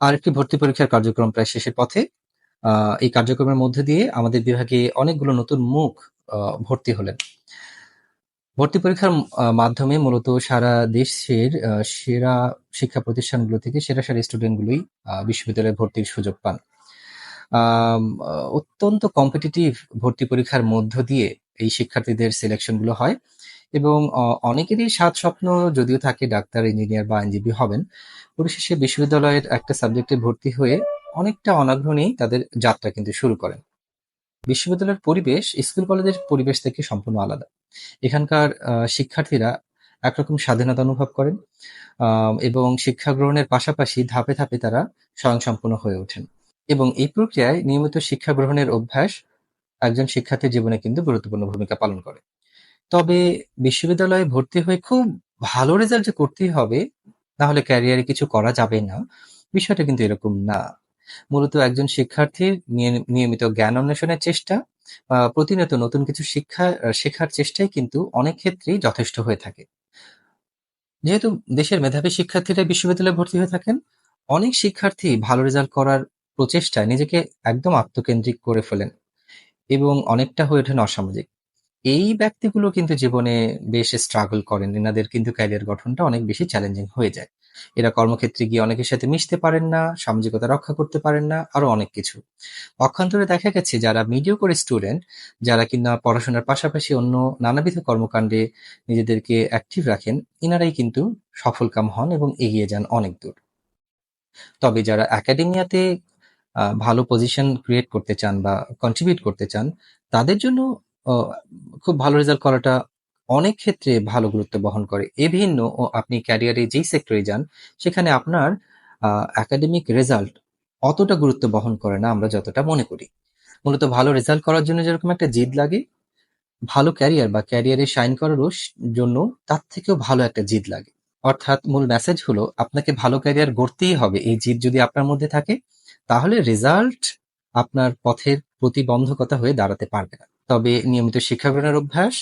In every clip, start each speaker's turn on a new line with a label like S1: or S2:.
S1: আরেকটি ভর্তি পরীক্ষার কার্যক্রম প্রায় শেষের পথে। এই কার্যক্রমের মধ্য দিয়ে আমাদের বিভাগে অনেকগুলো নতুন মুখ ভর্তি হলেন। ভর্তি পরীক্ষার মাধ্যমে মূলত সারা দেশের সেরা শিক্ষা প্রতিষ্ঠানগুলো থেকে সেরা, সেরা স্টুডেন্টগুলোই বিশ্ববিদ্যালয়ে ভর্তির সুযোগ পান। অত্যন্ত কম্পিটিটিভ ভর্তি পরীক্ষার মধ্য দিয়ে এই শিক্ষার্থীদের সিলেকশনগুলো হয় এবং অনেকেরই স্বাদ স্বপ্ন যদিও থাকে ডাক্তার, ইঞ্জিনিয়ার বা আইনজীবী হবেন। পরিশেষে বিশ্ববিদ্যালয়ের একটা সাবজেক্টে ভর্তি হয়ে অনেকটা অনাগ্রহণেই তাদের যাত্রা কিন্তু শুরু করেন। বিশ্ববিদ্যালয়ের পরিবেশ স্কুল কলেজের পরিবেশ থেকে সম্পূর্ণ আলাদা। এখানকার শিক্ষার্থীরা একরকম স্বাধীনতা অনুভব করেন এবং শিক্ষা গ্রহণের পাশাপাশি ধাপে, ধাপে তারা স্বয়ংসম্পূর্ণ হয়ে ওঠেন এবং এই প্রক্রিয়ায় নিয়মিত শিক্ষা গ্রহণের অভ্যাস একজন শিক্ষার্থীর জীবনে কিন্তু গুরুত্বপূর্ণ ভূমিকা পালন করে। তবে বিশ্ববিদ্যালয়ে ভর্তি হয়ে খুব ভালো রেজাল্ট যে করতেই হবে, তাহলে ক্যারিয়ারে কিছু করা যাবে না, বিষয়টা কিন্তু এরকম না। মূলত একজন শিক্ষার্থীর নিয় নিয়মিত জ্ঞান অন্বেষণের চেষ্টা, আ প্রতিনিয়ত নতুন কিছু শিক্ষা শেখার চেষ্টাই কিন্তু অনেক ক্ষেত্রেই যথেষ্ট হয়ে থাকে। যেহেতু দেশের মেধাবী শিক্ষার্থীরা বিশ্ববিদ্যালয়ে ভর্তি হয়ে থাকেন, অনেক শিক্ষার্থী ভালো রেজাল্ট করার প্রচেষ্টায় নিজেকে একদম আত্মকেন্দ্রিক করে ফেলেন এবং অনেকটা হয়ে ওঠেন অসামাজিক। এই ব্যক্তিগুলো কিন্তু জীবনে বেশ স্ট্রাগল করেন। এনাদের কিন্তু ক্যারিয়ার গঠনটা অনেক বেশি চ্যালেঞ্জিং হয়ে যায়। এরা কর্মক্ষেত্রে গিয়ে অনেকের সাথে মিশতে পারেন না, সামাজিকতা রক্ষা করতে পারেন না, আরও অনেক কিছু। পক্ষান্তরে দেখা গেছে যারা মিডিওকোর স্টুডেন্ট, যারা কিনা পড়াশোনার পাশাপাশি অন্য নানাবিধ কর্মকাণ্ডে নিজেদেরকে অ্যাক্টিভ রাখেন, এনারাই কিন্তু সফলকাম হন এবং এগিয়ে যান অনেক দূর। তবে যারা একাডেমিয়াতে ভালো পজিশন ক্রিয়েট করতে চান বা কন্ট্রিবিউট করতে চান, তাদের জন্য খুব ভালো রেজাল্ট করাটা অনেক ক্ষেত্রে ভালো গুরুত্ব বহন করে। এ ভিন্ন ও আপনি ক্যারিয়ারে যেই সেক্টরে যান, সেখানে আপনার একাডেমিক রেজাল্ট অতটা গুরুত্ব বহন করে না আমরা যতটা মনে করি। মূলত ভালো রেজাল্ট করার জন্য যেরকম একটা জিদ লাগে, ভালো ক্যারিয়ার বা ক্যারিয়ারে শাইন করারও জন্য তার থেকেও ভালো একটা জিদ লাগে। অর্থাৎ মূল মেসেজ হলো আপনাকে ভালো ক্যারিয়ার গড়তেই হবে। এই জিদ যদি আপনার মধ্যে থাকে, তাহলে রেজাল্ট আপনার পথের প্রতিবন্ধকতা হয়ে দাঁড়াতে পারবে না। তবে নিয়মিত শিক্ষা গ্রহণের অভ্যাস,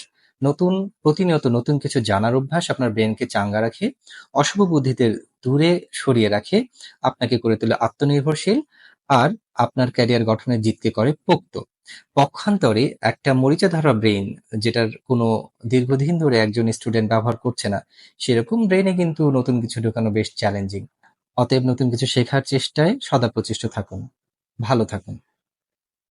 S1: নতুন প্রতিনিয়ত নতুন কিছু জানার অভ্যাস আপনার ব্রেনকে চাঙ্গা রাখে, অশুভ বুদ্ধিদের দূরে সরিয়ে রাখে, আপনাকে করে তোলে আত্মনির্ভরশীল আর আপনার ক্যারিয়ার গঠনের জিদকে করে পোক্ত। পক্ষান্তরে একটা মরিচা ধারা ব্রেইন যেটার কোনো দীর্ঘদিন ধরে একজন স্টুডেন্ট ব্যবহার করছে না, সেরকম ব্রেইনে কিন্তু নতুন কিছু ঢোকানো বেশ চ্যালেঞ্জিং। অতএব নতুন কিছু শেখার চেষ্টায় সদা প্রচেষ্ট থাকুন। ভালো থাকুন।